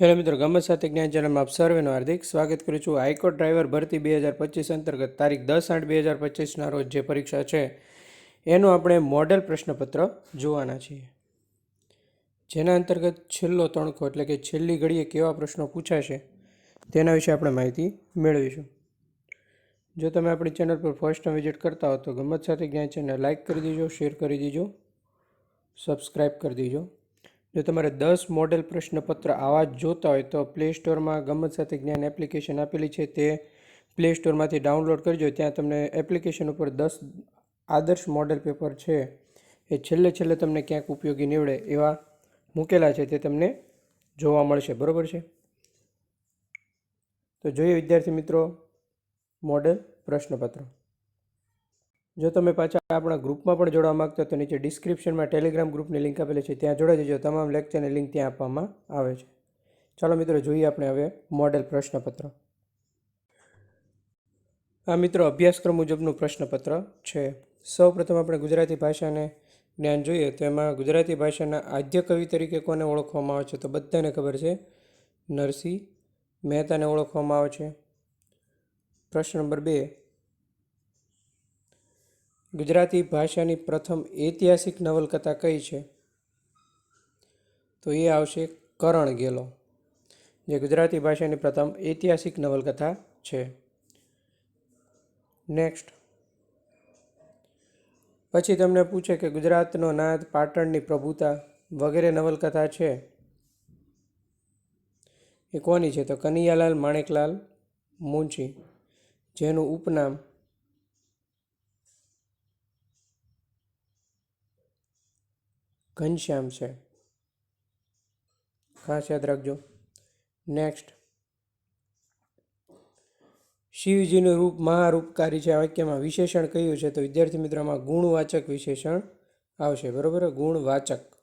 Hello મિત્રો ગમત સાથે જ્ઞાન ચેનલમાં આપ સર્વેનું હાર્દિક સ્વાગત કરું છું. હાઈકોર્ટ ડ્રાઈવર ભરતી બે હજાર પચીસ અંતર્ગત તારીખ દસ આઠ બે હજાર પચીસના રોજ જે પરીક્ષા છે, એનું આપણે મોડેલ પ્રશ્નપત્ર જોવાના છીએ. જેના અંતર્ગત છેલ્લો તણખો એટલે કે છેલ્લી ઘડીએ કેવા પ્રશ્નો પૂછાશે, તેના વિશે આપણે માહિતી મેળવીશું. જો તમે આપણી ચેનલ પર ફર્સ્ટ ટાઈમ વિઝિટ કરતા હો તો ગમત સાથે જ્ઞાન ચેનલ લાઇક કરી દીજો, શેર કરી દીજો સબસ્ક્રાઈબ કરી દીજો. જો તમારે દસ મોડેલ પ્રશ્નપત્ર આવા જ જોતા હોય તો પ્લે સ્ટોરમાં ગમત સાથે જ્ઞાન એપ્લિકેશન આપેલી છે તે પ્લે સ્ટોરમાંથી ડાઉનલોડ કરજો. ત્યાં તમને એપ્લિકેશન ઉપર દસ આદર્શ મોડેલ પેપર છે. એ છેલ્લે છેલ્લે તમને ક્યાંક ઉપયોગી નીવડે એવા મૂકેલા છે તે તમને જોવા મળશે. બરાબર છે? તો જોઈએ વિદ્યાર્થી મિત્રો મોડેલ પ્રશ્નપત્ર. જો તમે પાછા આપણા ગ્રુપમાં પણ જોડવા માગતા તો નીચે ડિસ્ક્રિપ્શનમાં ટેલિગ્રામ ગ્રુપની લિંક આપેલી છે, ત્યાં જોડાઈ જજો. તમામ લેક્ચરની લિંક ત્યાં આપવામાં આવે છે. ચાલો મિત્રો, જોઈએ આપણે હવે મોડેલ પ્રશ્નપત્ર. આ મિત્રો, અભ્યાસક્રમ મુજબનું પ્રશ્નપત્ર છે. સૌ પ્રથમ આપણે ગુજરાતી ભાષાને જ્ઞાન જોઈએ તો એમાં ગુજરાતી ભાષાના આદ્ય કવિ તરીકે કોને ઓળખવામાં આવે છે તો બધાને ખબર છે. નરસિંહ મહેતાને ઓળખવામાં આવે છે. પ્રશ્ન નંબર બે ગુજરાતી ભાષાની પ્રથમ ઐતિહાસિક નવલકથા કઈ છે? તો એ આવશે કરણ ગેલો, જે ગુજરાતી ભાષાની પ્રથમ ઐતિહાસિક નવલકથા છે. નેક્સ્ટ પછી તમને પૂછે કે ગુજરાતનો નાદ પાટણની પ્રભુતા વગેરે નવલકથા છે? એ કોની છે? તો કનૈયાલાલ માણેકલાલ મુંશી જેનું ઉપનામ ઘનશ્યામ છે. ખાસ યાદ રાખજો. નેક્સ્ટ શિવજીનું રૂપ મહારૂપકારી છે. આ વાક્યમાં વિશેષણ કયું છે. તો વિદ્યાર્થી મિત્રોમાં ગુણવાચક વિશેષણ આવશે. બરોબર? ગુણવાચક.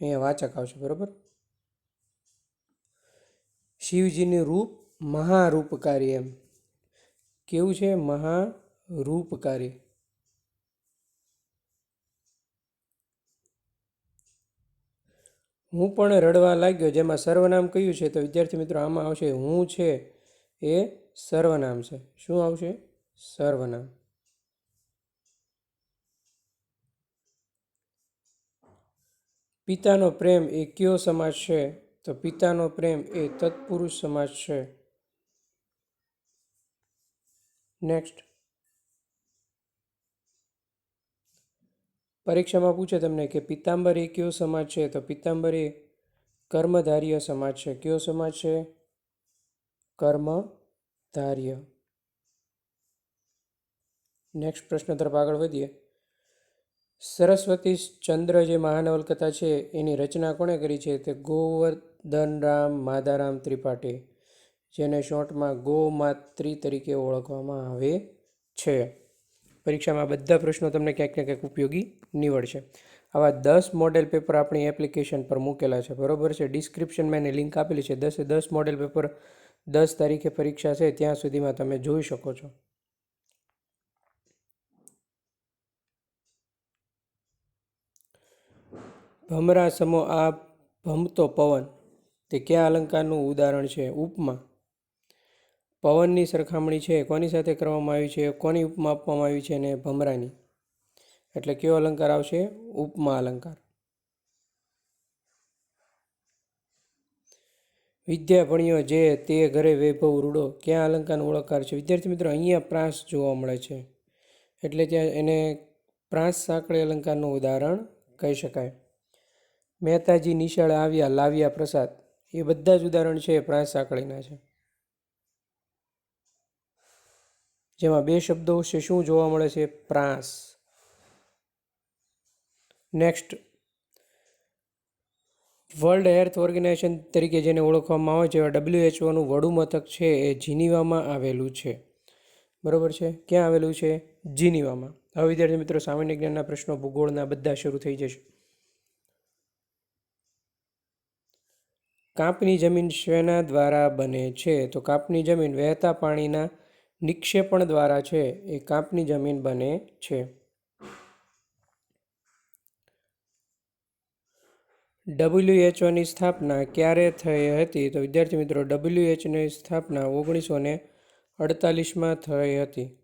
અહીંયા વાચક આવશે. બરોબર? શિવજીનું રૂપ મહારૂપકારી એમ. કેવું છે? મહારૂપકારી. હું પણ રડવા લાગ્યો, જેમાં સર્વનામ કયું છે, તો વિદ્યાર્થી મિત્રો, આમાં આવશે હું છે, એ સર્વનામ છે. શું આવશે? સર્વનામ. પિતાનો પ્રેમ એ કયો સમાજ છે? તો પિતાનો પ્રેમ એ તત્પુરુષ સમાજ છે. નેક્સ્ટ પરીક્ષામાં પૂછે તમને કે પિતાંબર એ કયો સમાજ છે? તો પિતાંબર એ કર્મધાર્ય સમાજ છે. કયો સમાજ છે? કર્મધાર્ય. નેક્સ્ટ પ્રશ્ન તરફ આગળ વધીએ. સરસ્વતી ચંદ્ર જે મહાનવલકથા છે, એની રચના કોણે કરી છે? તે ગોવર્ધનરામ માધારામ ત્રિપાઠી, જેને શોર્ટમાં ગોમાત્રી તરીકે ઓળખવામાં આવે છે. પરીક્ષામાં બધા પ્રશ્નો તમને ક્યાંક ને ક્યાંક ઉપયોગી નીવડશે. આવા દસ મોડેલ પેપર આપણી એપ્લિકેશન પર મૂકેલા છે. બરોબર છે? ડિસ્ક્રિપ્શનમાં એની લિંક આપેલી છે. દસે દસ મોડેલ પેપર દસ તારીખે પરીક્ષા છે. ત્યાં સુધીમાં તમે જોઈ શકો છો. ભમરા સમો આ ભમતો પવન, તે કયા અલંકારનું ઉદાહરણ છે? ઉપમા. પવનની સરખામણી છે કોની સાથે કરવામાં આવી છે, કોની ઉપમા આપવામાં આવી છે અને ભમરાની? એટલે કયો અલંકાર આવશે? ઉપમા અલંકાર. વિદ્યા ભણ્યો જે તે ઘરે વૈભવ રૂડો, ક્યાં અલંકારનો ઓળખાર છે? વિદ્યાર્થી મિત્રો, અહીંયા પ્રાસ જોવા મળે છે. એટલે ત્યાં એને પ્રાસ સાંકળી અલંકારનું ઉદાહરણ કહી શકાય. મહેતાજી નિશાળ આવ્યા લાવ્યા પ્રસાદ. એ બધા જ ઉદાહરણ છે પ્રાસ સાંકળીના છે. જેમાં બે શબ્દો છે, શું જોવા મળે છે? પ્રાસ. નેક્સ્ટ વર્લ્ડ હેલ્થ ઓર્ગેનાઇઝેશન તરીકે જેને ઓળખવામાં આવે છે ડબલ્યુએચઓનું વડું મથક છે, એ જીનીવામાં આવેલું છે. બરાબર છે? ક્યાં આવેલું છે? જીનીવામાં. હવે વિદ્યાર્થી મિત્રો, સામાન્ય જ્ઞાનના પ્રશ્નો, ભૂગોળના બધા શરૂ થઈ જશે. કાપની જમીન શેના દ્વારા બને છે? તો કાપની જમીન વહેતા પાણીના નિક્ષેપણ દ્વારા છે એ કાપની જમીન બને છે. ડબલ્યુએચઓની સ્થાપના ક્યારે થઈ હતી? તો વિદ્યાર્થી મિત્રો ડબલ્યુએચની સ્થાપના ઓગણીસો ને અડતાલીસમાં થઈ હતી.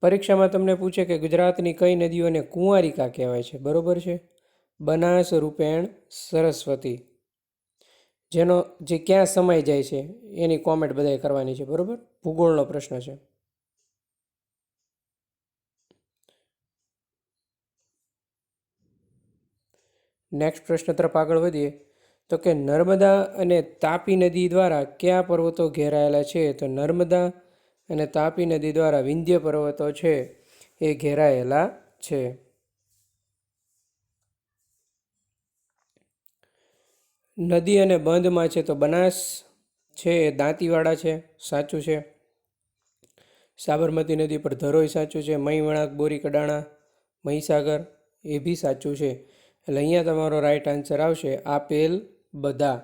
પરીક્ષામાં તમને પૂછે કે ગુજરાતની કઈ નદીઓને કુંવારિકા કહેવાય છે? બરોબર છે? બનાસ, રૂપેણ, સરસ્વતી. જેનો જે ક્યાં સમાઈ જાય છે, એની કોમેન્ટ બધાએ કરવાની છે, બરાબર? ભૂગોળનો પ્રશ્ન છે. નેક્સ્ટ પ્રશ્ન તરફ આગળ વધીએ. તો કે નર્મદા અને તાપી નદી દ્વારા કયા પર્વતો ઘેરાયેલા છે? તો નર્મદા અને તાપી નદી દ્વારા વિંધ્ય પર્વતો છે, એ ઘેરાયેલા છે. નદી અને બંધમાં છે તો બનાસ છે, એ દાંતીવાડા છે, સાચું છે. સાબરમતી નદી પર ધરોઈ સાચું છે મહી વળાંક બોરી કડાણા, મહીસાગર, એ બી સાચું છે. એટલે અહીંયા તમારો રાઈટ આન્સર આવશે, આપેલ બધા.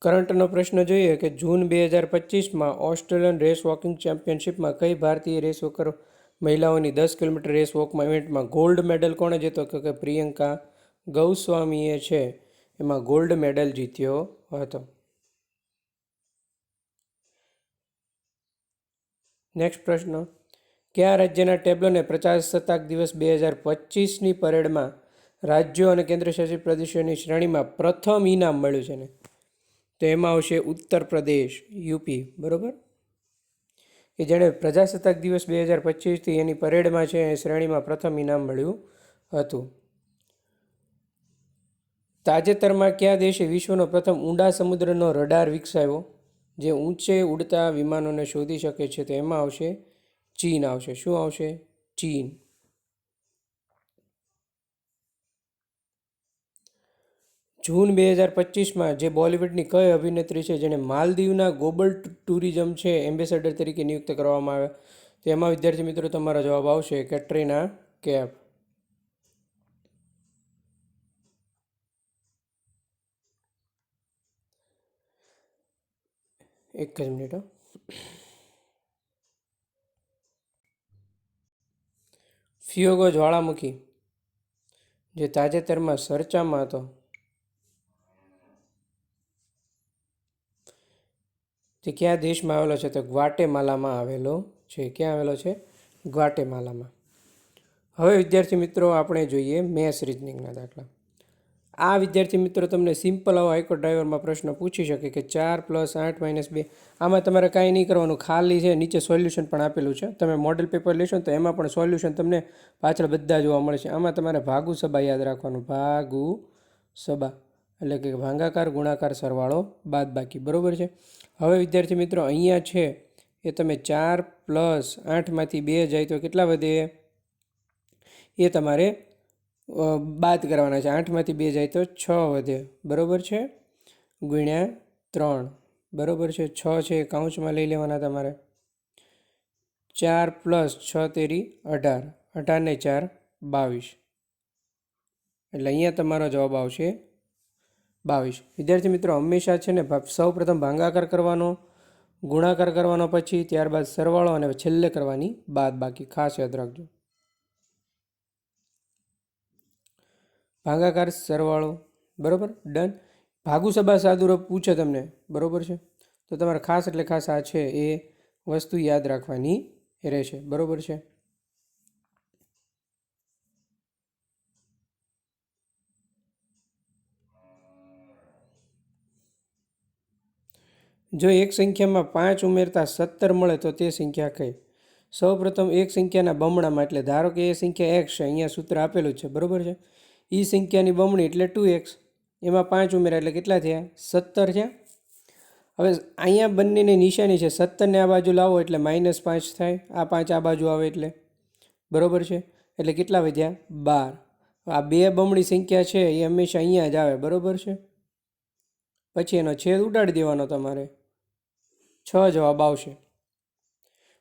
કરંટનો પ્રશ્ન જોઈએ કે જૂન બે હજાર પચીસમાં ઓસ્ટ્રેલિયન રેસ વોકિંગ ચેમ્પિયનશિપમાં કઈ ભારતીય રેસ વોકર મહિલાઓની દસ કિલોમીટર રેસ વોકમાં ઇવેન્ટમાં ગોલ્ડ મેડલ કોણે જીતો? કે પ્રિયંકા ગૌસ્વામીએ છે. એમાં ગોલ્ડ મેડલ જીત્યો હતો. નેક્સ્ટ પ્રશ્ન. કયા રાજ્યના ટેબ્લોને પ્રજાસત્તાક દિવસ બે હજાર પચીસની પરેડમાં રાજ્યો અને કેન્દ્રશાસિત પ્રદેશોની શ્રેણીમાં પ્રથમ ઇનામ મળ્યું છે ને? તો એમાં આવશે ઉત્તર પ્રદેશ, યુપી, બરાબર? કે જેણે પ્રજાસત્તાક દિવસ બે હજાર પચીસથી એની પરેડમાં છે, એ શ્રેણીમાં પ્રથમ ઇનામ મળ્યું હતું. તાજેતરમાં કયા દેશે વિશ્વનો પ્રથમ ઊંડા સમુદ્રનો રડાર વિકસાવ્યો? જે ઊંચે ઉડતા વિમાનોને શોધી શકે છે, તો એમાં આવશે ચીન આવશે. શું આવશે? ચીન. જૂન બે હજાર પચીસમાં જે બોલિવૂડની કઈ અભિનેત્રી છે, જેને માલદીવના ગ્લોબલ ટુરિઝમ છે, એમ્બેસેડર તરીકે નિયુક્ત કરવામાં આવે તો એમાં વિદ્યાર્થી મિત્રો, તમારો જવાબ આવશે કેટરીના કેફ. એક જ મિનિટ. ફિયોગો જ્વાળામુખી, જે તાજેતરમાં ચર્ચામાં હતો. તે કયા દેશમાં આવેલો છે તો ગ્વાટેમાલામાં આવેલો છે. ક્યાં આવેલો છે? ગ્વાટેમાલામાં. હવે વિદ્યાર્થી મિત્રો આપણે જોઈએ મેથ્સ રિઝનિંગના દાખલા. આ વિદ્યાર્થી મિત્રો તમને સિમ્પલ આવો હાઈકો ડ્રાઈવરમાં પ્રશ્ન પૂછી શકે કે ચાર પ્લસ આઠ માઇનસ બે. આમાં તમારે કાંઈ નહીં કરવાનું. ખાલી છે, નીચે સોલ્યુશન પણ આપેલું છે. તમે મોડેલ પેપર લેશો તો એમાં પણ સોલ્યુશન તમને પાછળ બધા જોવા મળશે. આમાં તમારે ભાગુ સભા યાદ રાખવાનું. ભાગુ સભા. એટલે કે ભાંગાકાર, ગુણાકાર, સરવાળો બાદ બાકી બરાબર છે? હવે, વિદ્યાર્થી મિત્રો, અહીંયા છે એ તમે ચાર પ્લસ આઠમાંથી બે જાય તો કેટલા વધે? એ તમારે બાદ કરવાના છે. આઠમાંથી બે જાય તો છ વધે. બરાબર છે? ગુણ્યા ત્રણ. બરાબર છે? છ છે કાઉન્ચમાં લઈ લેવાના તમારે. ચાર પ્લસ છ તેરી અઢાર. અઢારને ચાર બાવીસ. એટલે અહીંયા તમારો જવાબ આવશે બાવીસ. વિદ્યાર્થી મિત્રો, હંમેશા છે ને સૌ પ્રથમ ભાંગાકાર કરવાનો, ગુણાકાર કરવાનો પછી ત્યારબાદ સરવાળો અને છેલ્લે કરવાની બાદ બાકી. ખાસ યાદ રાખજો. ભાંગાકાર, સરવાળો. બરાબર? ડન ભાગુ સભા સાદુરૂપ પૂછે તમને. બરાબર છે? તો તમારે ખાસ એટલે ખાસ આ છે એ વસ્તુ યાદ રાખવાની રહેશે. બરાબર છે? જો એક સંખ્યામાં પાંચ ઉમેરતા સત્તર મળે તો તે સંખ્યા કઈ? સૌપ્રથમ એક સંખ્યાના બમણામાં, એટલે ધારો કે એ સંખ્યા એક્સ છે, અહીંયા સૂત્ર આપેલું છે, બરાબર છે? એ સંખ્યાની બમણી એટલે ટુ એક્સ. એમાં પાંચ ઉમેર્યા એટલે કેટલા થયા? સત્તર થયા? હવે અહીંયા બંનેની નિશાની છે, સત્તરને આ બાજુ લાવો એટલે માઇનસ પાંચ થાય, આ પાંચ આ બાજુ આવે એટલે. બરાબર છે? એટલે કેટલા વધ્યા? બાર. આ બે બમણી સંખ્યા છે, એ હંમેશા અહીંયા જ આવે, બરાબર છે? પછી એનો છેદ ઉડાડી દેવાનો તમારે. છ જવાબ આવશે.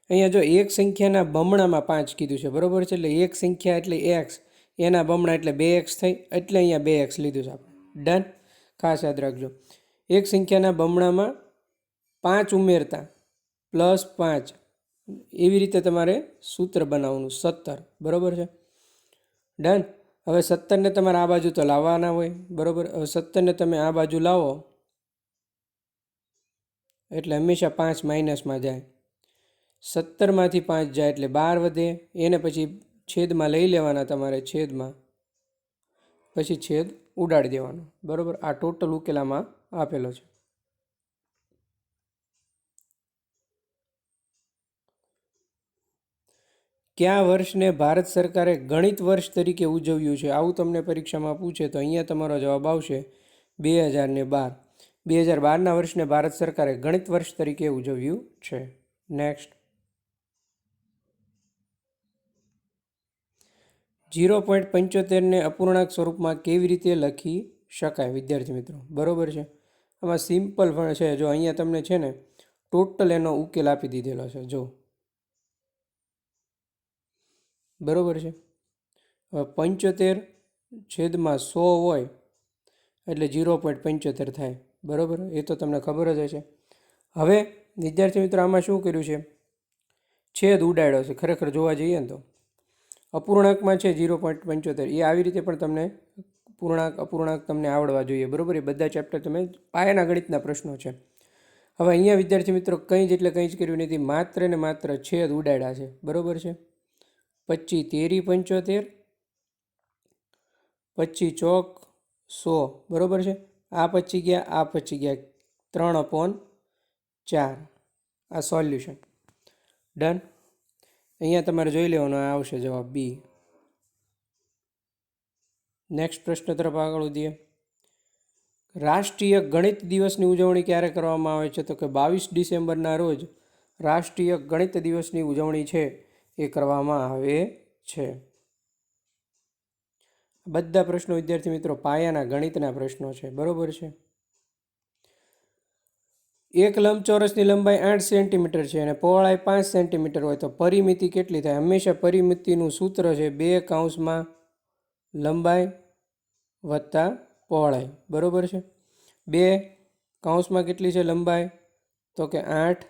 અહીંયા જો એક સંખ્યાના બમણામાં પાંચ કીધું છે, બરાબર છે? એટલે એક સંખ્યા એટલે એક્સ, એના બમણા એટલે બે એક્સ થઈ, એટલે અહીંયા બે એક્સ લીધું છે આપણે. ડન? ખાસ યાદ રાખજો. એક સંખ્યાના બમણામાં પાંચ ઉમેરતા, પ્લસ પાંચ. એવી રીતે તમારે સૂત્ર બનાવવાનું, સત્તર. બરાબર છે? ડન? હવે સત્તરને તમારે આ બાજુ તો લાવવાના હોય. બરાબર? હવે સત્તરને તમે આ બાજુ લાવો. એટલે હંમેશા પાંચ માઇનસમાં જાય. સત્તરમાંથી પાંચ જાય એટલે બાર વધે. એને પછી છેદમાં લઈ લેવાના તમારે છેદમાં. પછી છેદ ઉડાડી દેવાનો. બરાબર? આ ટોટલ ઉકેલામાં આપેલો છે. કયા વર્ષને ભારત સરકારે ગણિત વર્ષ તરીકે ઉજવ્યું છે? આવું તમને પરીક્ષામાં પૂછે તો અહીંયા તમારો જવાબ આવશે બે હજાર બાર. બે હજાર બારના વર્ષને ભારત સરકારે ગણિત વર્ષ તરીકે ઉજવ્યું છે. નેક્સ્ટ જીરો પોઈન્ટ પંચોતેરને અપૂર્ણાંક સ્વરૂપમાં કેવી રીતે લખી શકાય? વિદ્યાર્થી મિત્રો, બરોબર છે? આમાં સિમ્પલ પણ છે. જો અહીંયા તમને છે ને ટોટલ એનો ઉકેલ આપી દીધેલો છે. જો. બરાબર છે? હવે પંચોતેર છેદમાં સો હોય એટલે જીરો પોઈન્ટ પંચોતેર થાય. બરોબર? એ તો તમને ખબર જ હશે. હવે વિદ્યાર્થી મિત્રો આમાં શું કર્યું છે? છેદ ઉડાડ્યો છે. ખરેખર જોવા જઈએ ને તો. અપૂર્ણાંકમાં છે જીરો પોઈન્ટ પંચોતેર. એ આવી રીતે પણ તમને પૂર્ણાંક, અપૂર્ણાંક તમને આવડવા જોઈએ. બરોબર? એ બધા ચેપ્ટર તમે પાયાના ગણિતના પ્રશ્નો છે. હવે અહીંયા વિદ્યાર્થી મિત્રો કંઈ જ એટલે કંઈ જ કર્યું નથી. માત્ર ને માત્ર છેદ ઉડાડ્યા છે. બરોબર છે? પચી તેરી પંચોતેર પચી ચોક સો. બરાબર છે? આ પચી ગયા, આ પચી ગયા. ત્રણ અપોન ચાર. આ સોલ્યુશન ડન અહીંયા તમારે જોઈ લેવાનો આવશે જવાબ બી નેક્સ્ટ પ્રશ્ન તરફ આગળ વધીએ. રાષ્ટ્રીય ગણિત દિવસની ઉજવણી ક્યારે કરવામાં આવે છે? તો કે બાવીસ ડિસેમ્બરના રોજ રાષ્ટ્રીય ગણિત દિવસની ઉજવણી છે, એ કરવામાં આવે છે. બધા પ્રશ્નો વિદ્યાર્થી મિત્રો પાયાના ગણિતના પ્રશ્નો છે. બરોબર છે? એક લંબચોરસની લંબાઈ આઠ સેન્ટીમીટર છે અને પહોળાઈ પાંચ સેન્ટીમીટર હોય તો પરિમિતિ કેટલી થાય? હંમેશા પરિમિતિનું સૂત્ર છે બે કાઉન્સમાં લંબાઈ વત્તા પહોળાઈ. બરાબર છે? બે કાઉન્સમાં કેટલી છે લંબાઈ? તો કે આઠ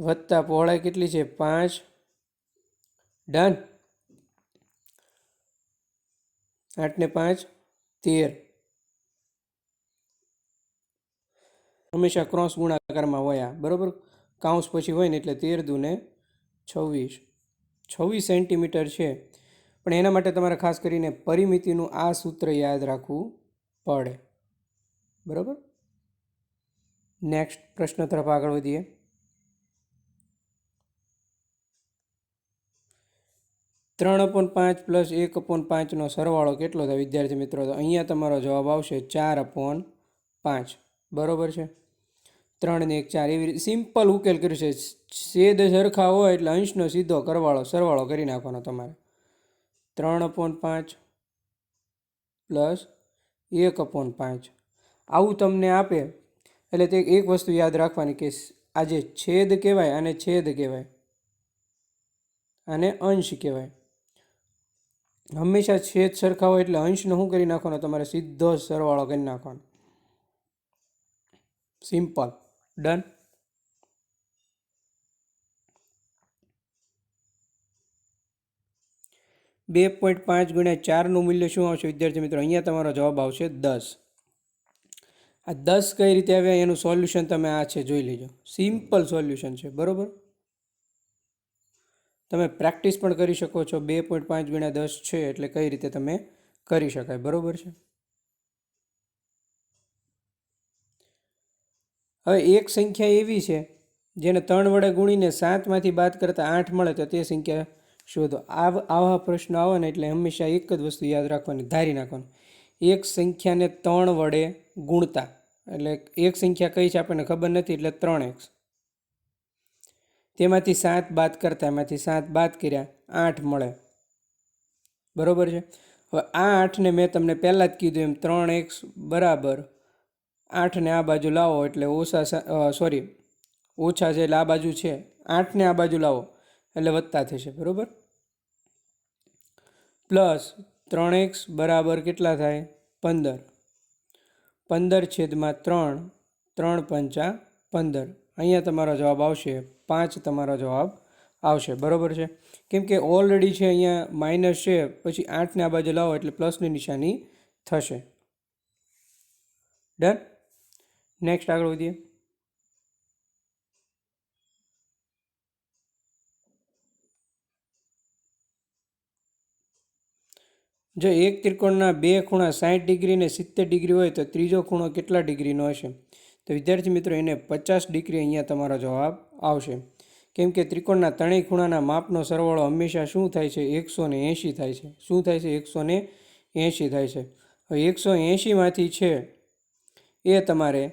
વત્તા પહોળાઈ કેટલી છે? પાંચ. ડન. આઠ ને પાંચ, તેર. હંમેશા ક્રોસ ગુણાકારમાં હોય આ, બરાબર? કાઉન્સ પછી હોય ને એટલે તેર દુને છવ્વીસ. છવ્વીસ સેન્ટીમીટર છે. પણ એના માટે તમારે ખાસ કરીને પરિમિતિનું આ સૂત્ર યાદ રાખવું પડે. બરાબર? નેક્સ્ટ પ્રશ્ન તરફ આગળ વધીએ. ત્રણ અપોન પાંચ પ્લસ એક અપોન પાંચનો સરવાળો કેટલો થાય? વિદ્યાર્થી મિત્રો, તો અહીંયા તમારો જવાબ આવશે ચાર અપોન પાંચ. બરાબર છે? ત્રણ ને એક ચાર. એવી રીતે સિમ્પલ ઉકેલ કર્યું છે. છેદ સરખા હોય એટલે અંશનો સીધો કરવાળો, સરવાળો કરી નાખવાનો તમારે. ત્રણ અપોન પાંચ પ્લસ એક અપોન પાંચ. આવું તમને આપે. એટલે તે એક વસ્તુ યાદ રાખવાની કે આજે છેદ કહેવાય અને છેદ કહેવાય. અને અંશ કહેવાય. હંમેશા છેદ સરખા હોય એટલે અંશને શું કરી નાખવાનો? તમારે સીધો સરવાળો કરી નાખવાનો. સિમ્પલ ડન બે પોઈન્ટ પાંચ ગુણ્યા ચારનું મૂલ્ય શું આવશે? વિદ્યાર્થી મિત્રો, અહીંયા તમારો જવાબ આવશે દસ. આ દસ કઈ રીતે આવ્યા? એનું સોલ્યુશન તમે આ છે, જોઈ લેજો. સિમ્પલ સોલ્યુશન છે, બરાબર? તમે પ્રેક્ટિસ પણ કરી શકો છો. બે પોઈન્ટ પાંચ ગુણ્યા દસ છે એટલે કઈ રીતે તમે કરી શકાય. બરાબર છે? હવે એક સંખ્યા એવી છે, જેને ત્રણ વડે ગુણીને સાતમાંથી બાદ કરતાં આઠ મળે તો તે સંખ્યા શોધો. આવ પ્રશ્નો આવે ને એટલે હંમેશા એક જ વસ્તુ યાદ રાખવાની, ધારી નાખવાનું. એક સંખ્યાને ત્રણ વડે ગુણતા. એટલે એક સંખ્યા કઈ છે આપણને ખબર નથી, એટલે ત્રણ એક્સ. તેમાંથી સાત બાદ કરતા એમાંથી સાત બાદ કર્યા, આઠ મળે. બરાબર છે? હવે આ આઠને મેં તમને પહેલાં જ કીધું એમ, ત્રણ એક્સ બરાબર. આઠને આ બાજુ લાવો એટલે ઓછા સોરી, ઓછા છે એટલે આ બાજુ છે. આઠને આ બાજુ લાવો એટલે વત્તા થશે, બરાબર? પ્લસ ત્રણ એક્સ બરાબર કેટલા થાય? પંદર. પંદર છેદમાં ત્રણ ત્રણ પંચા પંદર. અહીંયા તમારો જવાબ આવશે, પાંચ તમારો જવાબ આવશે. બરોબર છે? કેમ કે ઓલરેડી છે અહીંયા માઇનસ છે, પછી આઠને આ બાજુ લાવો એટલે પ્લસની નિશાની થશે. ડન નેક્સ્ટ આગળ વધીએ. જો એક ત્રિકોણના બે ખૂણા સાઠ ડિગ્રી ને સિત્તેર ડિગ્રી હોય તો ત્રીજો ખૂણો કેટલા ડિગ્રીનો હશે? તો વિદ્યાર્થી મિત્રો, એને પચાસ ડિગ્રી અહીંયા તમારો જવાબ આવશે. કેમ કે ત્રિકોણના ત્રણેય ખૂણાના માપનો સરવાળો હંમેશા શું થાય છે? એકસો ને એંશી થાય છે. શું થાય છે? એકસો ને એંશી થાય છે. હવે એકસો એંશીમાંથી છે એ તમારે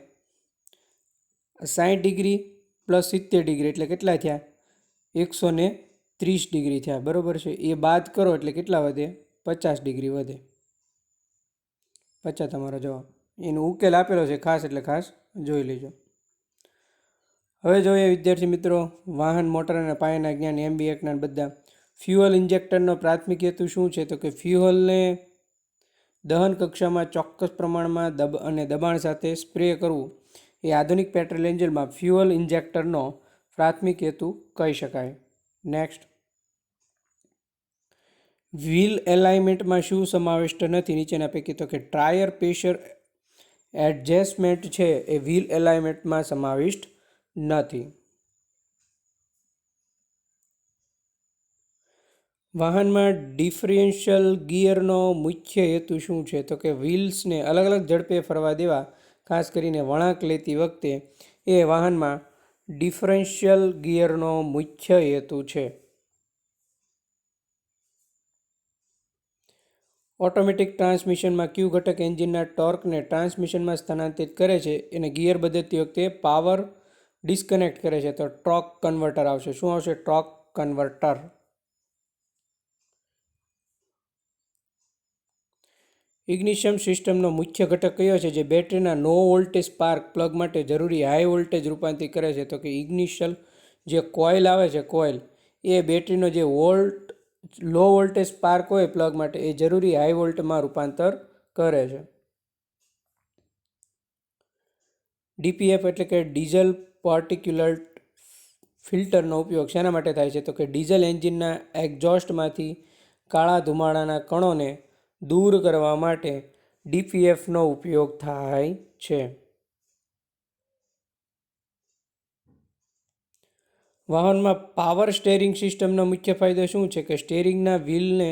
સાઠ ડિગ્રી પ્લસ સિત્તેર ડિગ્રી એટલે કેટલા થયા? એકસો ને ત્રીસ ડિગ્રી થયા. બરાબર છે? એ બાદ કરો એટલે કેટલા વધે? પચાસ ડિગ્રી વધે. પચાસ તમારો જવાબ. એનો ઉકેલ આપેલો છે ખાસ એટલે ખાસ. જોઈ લેજો. હવે જોઈએ વિદ્યાર્થી મિત્રો, વાહન, મોટર અને પાયાના જ્ઞાન એમબી એકના બધા ફ્યુઅલ ઇન્જેક્ટરનો પ્રાથમિક હેતુ શું છે? તો કે ફ્યુઅલને દહન કક્ષામાં ચોક્કસ પ્રમાણમાં દબ અને દબાણ સાથે સ્પ્રે કરવું. એ આધુનિક પેટ્રોલ એન્જિનમાં ફ્યુઅલ ઇન્જેક્ટરનો પ્રાથમિક હેતુ કહી શકાય. નેક્સ્ટ વ્હીલ એલાઇમેન્ટમાં શું સમાવિષ્ટ નથી? નીચેના પૈકી તો કે ટાયર પ્રેશર એડજસ્ટમેન્ટ છે એ વ્હીલ એલાઇમેન્ટમાં સમાવિષ્ટ નથી. વાહનમાં ડિફરન્શિયલ ગિયરનો મુખ્ય હેતુ શું છે? તો કે વ્હીલ્સને અલગ અલગ ઝડપે ફરવા દેવા, ખાસ કરીને વળાંક લેતી વખતે, એ વાહનમાં ડિફરન્શિયલ ગિયરનો મુખ્ય હેતુ છે. ઓટોમેટિક ટ્રાન્સમિશનમાં ક્યુ ઘટક એન્જિનના ટોર્કને ટ્રાન્સમિશનમાં સ્થાનાંતરિત કરે છે. અને ગિયર બદલતી વખતે પાવર ડિસ્કનેક્ટ કરે છે. તો ટ્રોક કન્વર્ટર આવશે. શું આવશે? ટ્રોક કન્વર્ટર. ઇગ્નિશિયમ સિસ્ટમનો મુખ્ય ઘટક કયો છે? જે બેટરીના નો વોલ્ટેજ સ્પાર્ક પ્લગ માટે જરૂરી હાઈ વોલ્ટેજ રૂપાંતરિત કરે છે. તો કે ઇગ્નિશિયલ જે કોઇલ આવે છે, કોઇલ, એ બેટરીનો જે વોલ્ટ લો વોલ્ટેજ સ્પાર્ક હોય પ્લગ માટે, એ જરૂરી હાઈ વોલ્ટમાં રૂપાંતર કરે છે. ડીપીએફ એટલે કે ડીઝલ પાર્ટિક્યુલર ફિલ્ટરનો ઉપયોગ શેના માટે થાય છે? તો કે ડીઝલ એન્જિનના એક્ઝોસ્ટમાંથી કાળા ધુમાડાના કણોને દૂર કરવા માટે ડીપીએફનો ઉપયોગ થાય છે. વાહનમાં પાવર સ્ટેરિંગ સિસ્ટમનો મુખ્ય ફાયદો શું છે કે સ્ટેરિંગના વ્હીલને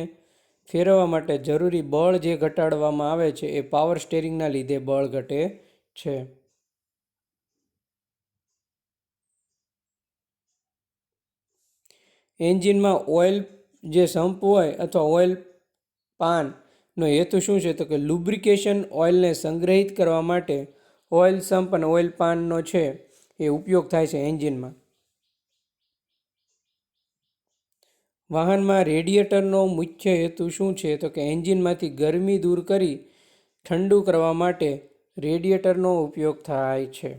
ફેરવવા માટે જરૂરી બળ જે ઘટાડવામાં આવે છે એ પાવર સ્ટેરિંગના લીધે બળ ઘટે છે. એન્જિનમાં ઓઇલ જે સંપ હોય અથવા ઓઇલ પાનનો હેતુ શું છે તો કે લુબ્રિકેશન ઓઇલને સંગ્રહિત કરવા માટે ઓઇલ સંપ અને ઓઇલ પાનનો છે એ ઉપયોગ થાય છે એન્જિનમાં. વાહનમાં રેડિએટરનો મુખ્ય હેતુ શું છે? તો કે એન્જિનમાંથી ગરમી દૂર કરી ઠંડુ કરવા માટે રેડિએટરનો ઉપયોગ થાય છે.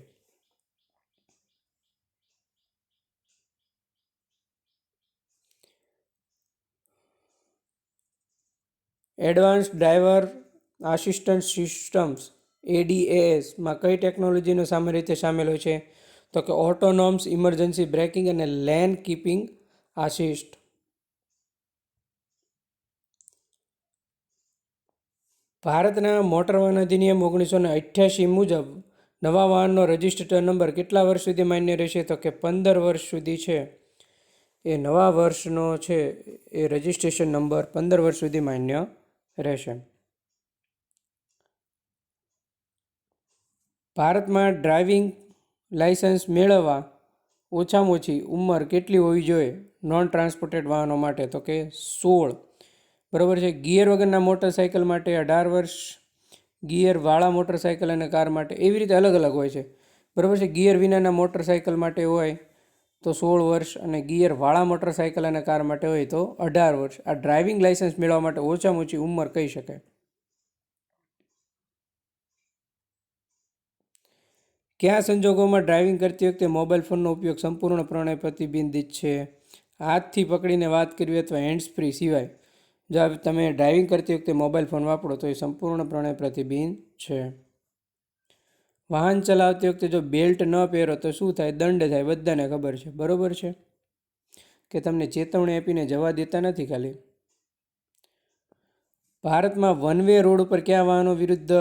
એડવાન્સ ડ્રાઈવર આસિસ્ટન્ટ સિસ્ટમ્સ એડીએએસમાં કઈ ટેકનોલોજીનો સામે રીતે સામેલ હોય છે? તો કે ઓટોનોમ્સ ઇમરજન્સી બ્રેકિંગ અને લેન કીપિંગ આસિસ્ટ. ભારતના મોટર વાહન અધિનિયમ ઓગણીસો ને અઠ્યાસી મુજબ નવા વાહનનો રજિસ્ટર્ડ નંબર કેટલા વર્ષ સુધી માન્ય રહેશે? તો કે પંદર વર્ષ સુધી છે. એ નવા વર્ષનો છે, એ રજિસ્ટ્રેશન નંબર પંદર વર્ષ સુધી માન્ય રહેશે. ભારતમાં ડ્રાઇવિંગ લાઇસન્સ મેળવવા ઓછામાં ઓછી ઉંમર કેટલી હોવી જોઈએ નોન ટ્રાન્સપોર્ટેડ વાહનો માટે? તો કે સોળ. બરાબર છે? ગિયર વગરના મોટરસાઇકલ માટે અઢાર વર્ષ ગિયરવાળા મોટરસાઇકલ અને કાર માટે એવી રીતે અલગ અલગ હોય છે. બરાબર છે? ગિયર વિનાના મોટરસાઇકલ માટે હોય તો સોળ વર્ષ અને ગિયરવાળા મોટરસાઇકલ અને કાર માટે હોય તો અઢાર વર્ષ. આ ડ્રાઇવિંગ લાઇસન્સ મેળવવા માટે ઓછામાં ઓછી ઉંમર કહી શકાય. કયા સંજોગોમાં ડ્રાઇવિંગ કરતી વખતે મોબાઈલ ફોનનો ઉપયોગ સંપૂર્ણપણે પ્રતિબંધિત છે? હાથથી પકડીને વાત કરવી અથવા હેન્ડ્સ ફ્રી સિવાય. જો તમે ડ્રાઇવિંગ કરતી વખતે મોબાઈલ ફોન વાપરો તો એ સંપૂર્ણપણે પ્રતિબિંધ છે. વાહન ચલાવતી વખતે જો બેલ્ટ ન પહેરો તો શું થાય? દંડ થાય. બધાને ખબર છે. બરોબર છે? કે તમને ચેતવણી આપીને જવા દેતા નથી ખાલી. ભારતમાં વન વે રોડ ઉપર કયા વાહનો વિરુદ્ધ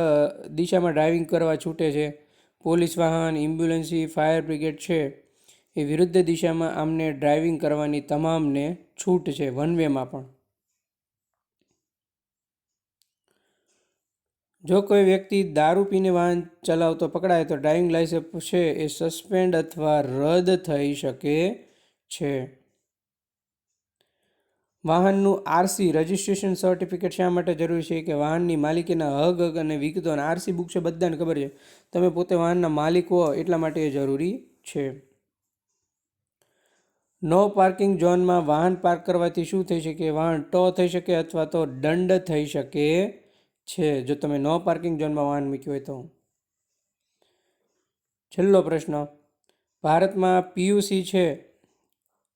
દિશામાં ડ્રાઇવિંગ કરવા છૂટે છે? પોલીસ વાહન એમ્બ્યુલન્સી ફાયર બ્રિગેડ છે. એ વિરુદ્ધ દિશામાં આમને ડ્રાઇવિંગ કરવાની તમામને છૂટ છે. વન વેમાં પણ. જો કોઈ વ્યક્તિ દારૂ પીને વાહન ચલાવતો પકડાય તો ડ્રાઇવિંગ લાઇસન્સ છે એ સસ્પેન્ડ અથવા રદ થઈ શકે છે. વાહનનું આરસી, રજિસ્ટ્રેશન સર્ટિફિકેટ શા માટે જરૂરી છે? કે વાહનની માલિકીના હગ હગ અને વિગતો અને આરસી બુક છે, બધાને ખબર છે. તમે પોતે વાહનના માલિક હો, એટલા માટે એ જરૂરી છે. નો પાર્કિંગ ઝોનમાં વાહન પાર્ક કરવાથી શું થઈ શકે? વાહન ટો થઈ શકે અથવા તો દંડ થઈ શકે? છે, જો તમે નો પાર્કિંગ ઝોનમાં વાહન મૂક્યું હોય તો? છેલ્લો પ્રશ્ન. ભારતમાં પીયુસી છે,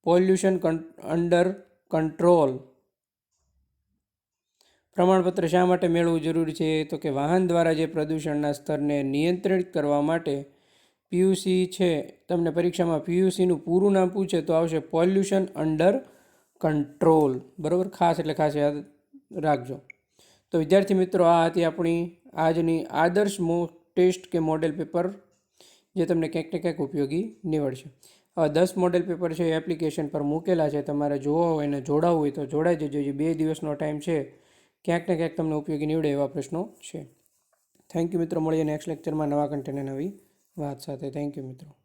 પોલ્યુશન અંડર કંટ્રોલ. પ્રમાણપત્ર શા માટે મેળવવું જરૂરી છે? તો કે વાહન દ્વારા જે પ્રદૂષણના સ્તરને નિયંત્રિત કરવા માટે પીયુસી છે. તમને પરીક્ષામાં પીયુસીનું પૂરું નામ પૂછે તો આવશે પોલ્યુશન અંડર કંટ્રોલ. બરાબર? ખાસ એટલે ખાસ યાદ રાખજો. તો વિદ્યાર્થી મિત્રો, આ હતી આપણી આજની આદર્શ મોક ટેસ્ટ કે મોડેલ પેપર જે તમને ક્યાંક ને ક્યાંક ઉપયોગી નીવડશે. હવે દસ મોડેલ પેપર છે એ એપ્લિકેશન પર મૂકેલા છે. તમારે જોવા હોય અને જોડાવવું હોય તો જોડાઈ જજો. જે બે દિવસનો ટાઈમ છે, ક્યાંક ને ક્યાંક તમને ઉપયોગી નીવડે એવા પ્રશ્નો છે. થેન્ક યુ મિત્રો. મળીએ નેક્સ્ટ લેક્ચરમાં નવા કન્ટેન્ટ નવી વાત સાથે. થેન્ક યુ મિત્રો.